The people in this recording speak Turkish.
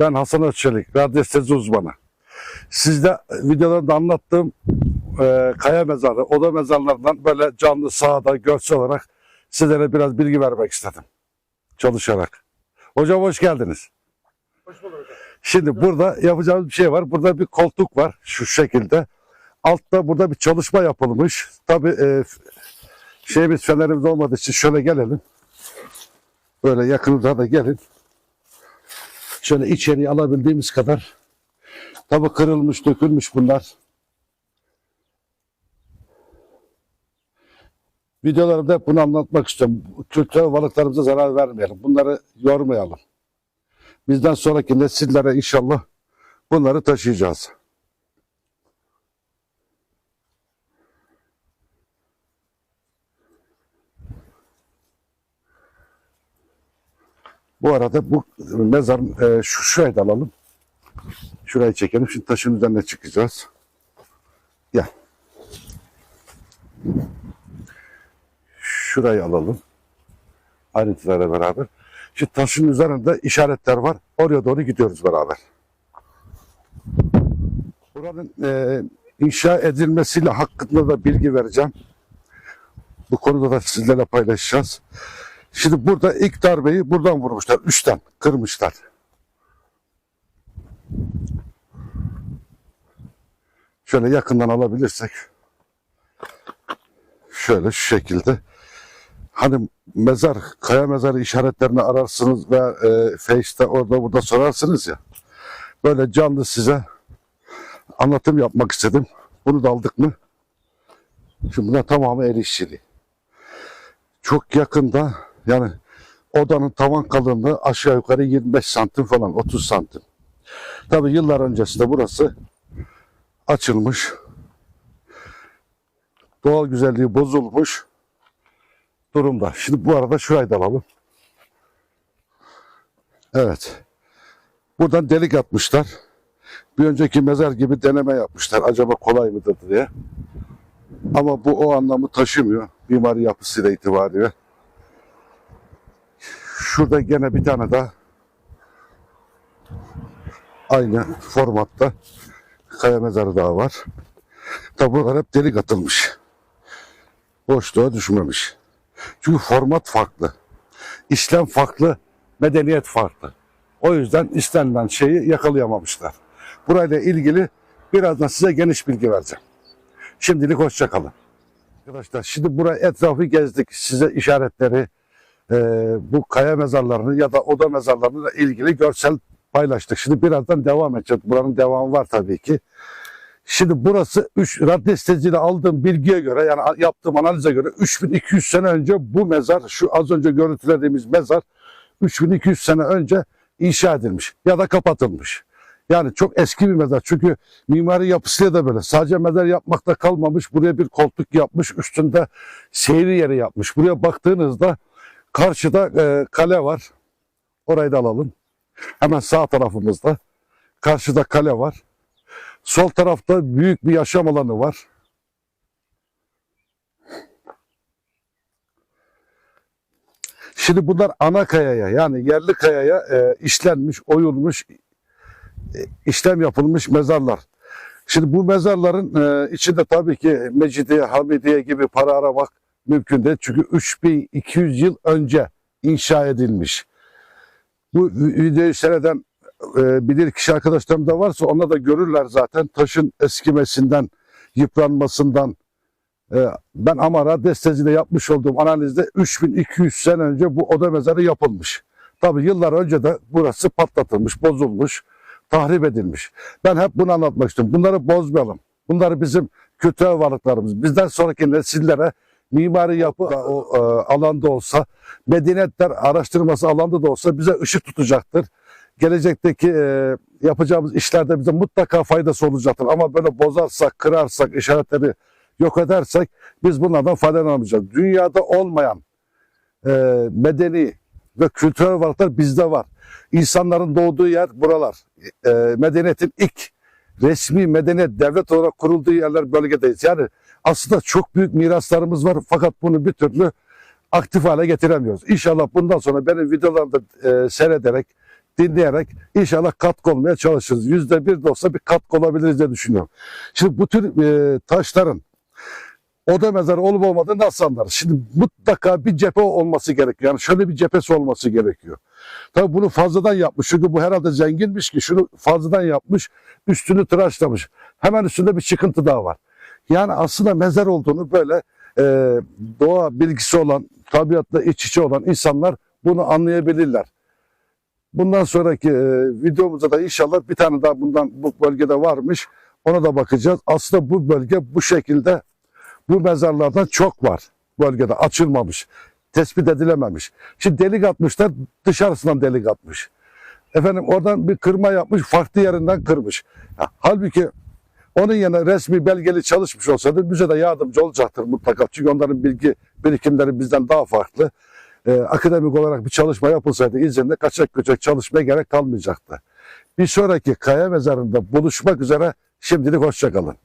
Ben Hasan Özçelik, radyestezi uzmanı. Sizde videolarda anlattığım e, kaya mezarı, oda mezarlarından böyle canlı sahada, görsel olarak sizlere biraz bilgi vermek istedim. Çalışarak. Hocam hoş geldiniz. Hoş bulduk hocam. Şimdi burada yapacağımız bir şey var. Burada bir koltuk var şu şekilde. Altta burada bir çalışma yapılmış. Tabii e, şeyimiz fenerimiz olmadığı için şöyle gelelim. Böyle yakınıza da gelin. Şöyle içeriye alabildiğimiz kadar. Tabii kırılmış, dökülmüş bunlar. Videolarımda hep bunu anlatmak istiyorum. Kültürel varlıklarımıza zarar vermeyelim. Bunları yormayalım. Bizden sonraki nesillere inşallah bunları taşıyacağız. Bu arada bu mezarın e, şu da alalım. Şurayı çekelim. Şimdi taşın üzerine çıkacağız. Gel. Şurayı alalım. Ayrıntılarla beraber. Şimdi taşın üzerinde işaretler var. Oraya doğru gidiyoruz beraber. Buranın e, inşa edilmesiyle hakkında da bilgi vereceğim. Bu konuda da sizlerle paylaşacağız. Şimdi burada ilk darbeyi buradan vurmuşlar. Üstten kırmışlar. Şöyle yakından alabilirsek. Şöyle şu şekilde. Hani mezar, kaya mezarı işaretlerini ararsınız ve e, Face'te orada burada sorarsınız ya. Böyle canlı size anlatım yapmak istedim. Bunu da aldık mı? Şimdi bunlar tamamı el. Çok yakında yani odanın tavan kalınlığı aşağı yukarı 25 santim falan 30 santim. Tabi yıllar öncesinde burası açılmış. Doğal güzelliği bozulmuş durumda. Şimdi bu arada şurayı da alalım. Evet. Buradan delik atmışlar. Bir önceki mezar gibi deneme yapmışlar. Acaba kolay mıdır diye. Ama bu o anlamı taşımıyor. Mimari yapısıyla itibariyle. Şurada gene bir tane daha aynı formatta kaya mezarı daha var. Tabi buralar hep delik atılmış. Boşluğa düşmemiş. Çünkü format farklı. İşlem farklı, medeniyet farklı. O yüzden istenilen şeyi yakalayamamışlar. Burayla ilgili birazdan size geniş bilgi vereceğim. Şimdilik hoşça kalın. Arkadaşlar şimdi buraya etrafı gezdik. Size işaretleri, e, bu kaya mezarlarını ya da oda mezarlarıyla ilgili görsel paylaştık. Şimdi birazdan devam edeceğiz. Buranın devamı var tabii ki. Şimdi burası 3 radyo sitesiyle aldığım bilgiye göre yani yaptığım analize göre 3200 sene önce bu mezar şu az önce görüntülediğimiz mezar 3200 sene önce inşa edilmiş ya da kapatılmış. Yani çok eski bir mezar. Çünkü mimari yapısıyla da böyle. Sadece mezar yapmakta kalmamış. Buraya bir koltuk yapmış. Üstünde seyri yeri yapmış. Buraya baktığınızda karşıda e, kale var. Orayı da alalım. Hemen sağ tarafımızda. Karşıda kale var. Sol tarafta büyük bir yaşam alanı var. Şimdi bunlar ana kayaya yani yerli kayaya e, işlenmiş, oyulmuş, e, işlem yapılmış mezarlar. Şimdi bu mezarların e, içinde tabii ki Mecidiye, Hamidiye gibi para aramak mümkün değil. Çünkü 3200 yıl önce inşa edilmiş. Bu videoyu seyreden e, bilir kişi arkadaşlarım da varsa onlar da görürler zaten taşın eskimesinden, yıpranmasından. E, ben Amara Desteci'de yapmış olduğum analizde 3200 sene önce bu oda mezarı yapılmış. Tabii yıllar önce de burası patlatılmış, bozulmuş, tahrip edilmiş. Ben hep bunu anlatmak istiyorum. Bunları bozmayalım. Bunları bizim kültürel varlıklarımız. Bizden sonraki nesillere mimari yapı o e, alanda olsa, medeniyetler araştırması alanda da olsa bize ışık tutacaktır. Gelecekteki e, yapacağımız işlerde bize mutlaka faydası olacaktır. Ama böyle bozarsak, kırarsak, işaretleri yok edersek biz bunlardan faydalanamayacağız. Dünyada olmayan e, medeni ve kültürel varlıklar bizde var. İnsanların doğduğu yer buralar. E, medeniyetin ilk resmi medeniyet devlet olarak kurulduğu yerler bölgedeyiz. Yani aslında çok büyük miraslarımız var fakat bunu bir türlü aktif hale getiremiyoruz. İnşallah bundan sonra benim videolarımı da e, seyrederek, dinleyerek inşallah katkı olmaya çalışırız. Yüzde bir de olsa bir katkı olabiliriz diye düşünüyorum. Şimdi bu tür e, taşların oda mezarı olup olmadığını nasıl anlarız? Şimdi mutlaka bir cephe olması gerekiyor. Yani şöyle bir cephesi olması gerekiyor. Tabii bunu fazladan yapmış. Çünkü bu herhalde zenginmiş ki şunu fazladan yapmış. Üstünü tıraşlamış. Hemen üstünde bir çıkıntı daha var. Yani aslında mezar olduğunu böyle e, doğa bilgisi olan, tabiatla iç içe olan insanlar bunu anlayabilirler. Bundan sonraki e, videomuzda da inşallah bir tane daha bundan bu bölgede varmış. Ona da bakacağız. Aslında bu bölge bu şekilde bu mezarlardan çok var bölgede açılmamış, tespit edilememiş. Şimdi delik atmışlar dışarısından delik atmış. Efendim oradan bir kırma yapmış farklı yerinden kırmış. Halbuki onun yerine resmi belgeli çalışmış olsaydı bize de yardımcı olacaktır mutlaka. Çünkü onların bilgi birikimleri bizden daha farklı. Ee, akademik olarak bir çalışma yapılsaydı izinde kaçak göçek çalışmaya gerek kalmayacaktı. Bir sonraki kaya mezarında buluşmak üzere şimdilik hoşçakalın.